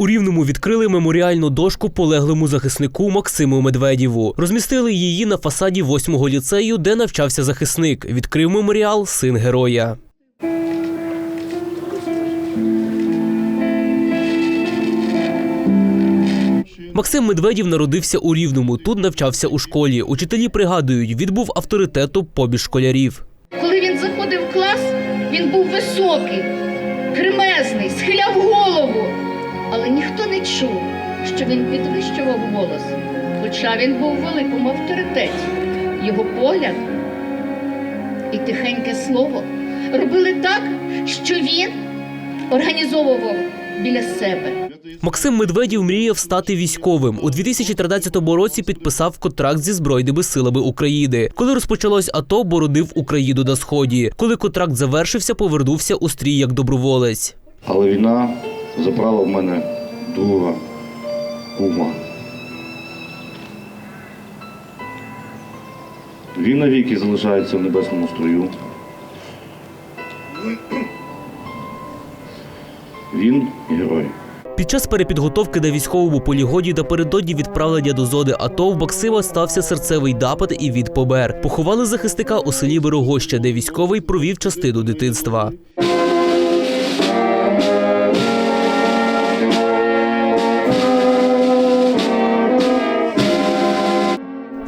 У Рівному відкрили меморіальну дошку полеглому захиснику Максиму Медведєву. Розмістили її на фасаді восьмого ліцею, де навчався захисник. Відкрив меморіал син героя. Максим Медведєв народився у Рівному. Тут навчався у школі. Учителі пригадують, відбув авторитету побіж школярів. Коли він заходив в клас, він був високий, не чув, що він підвищував голос, хоча він був в великому авторитеті. Його погляд і тихеньке слово робили так, що він організовував біля себе. Максим Медведєв мріяв стати військовим. У 2013 році підписав контракт зі Збройними силами України. Коли розпочалось АТО, боронив Україну на сході. Коли контракт завершився, повернувся у стрій як доброволець. Але війна забрала в мене друга кума. Він навіки залишається в небесному строю. Він герой. Під час перепідготовки на військовому полігоні напередодні відправлення до зони АТО в Максима стався серцевий напад і від побер. Поховали захисника у селі Мирогоща, де військовий провів частину дитинства.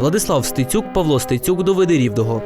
Владислав Стецюк, Павло Стецюк, до Рівного.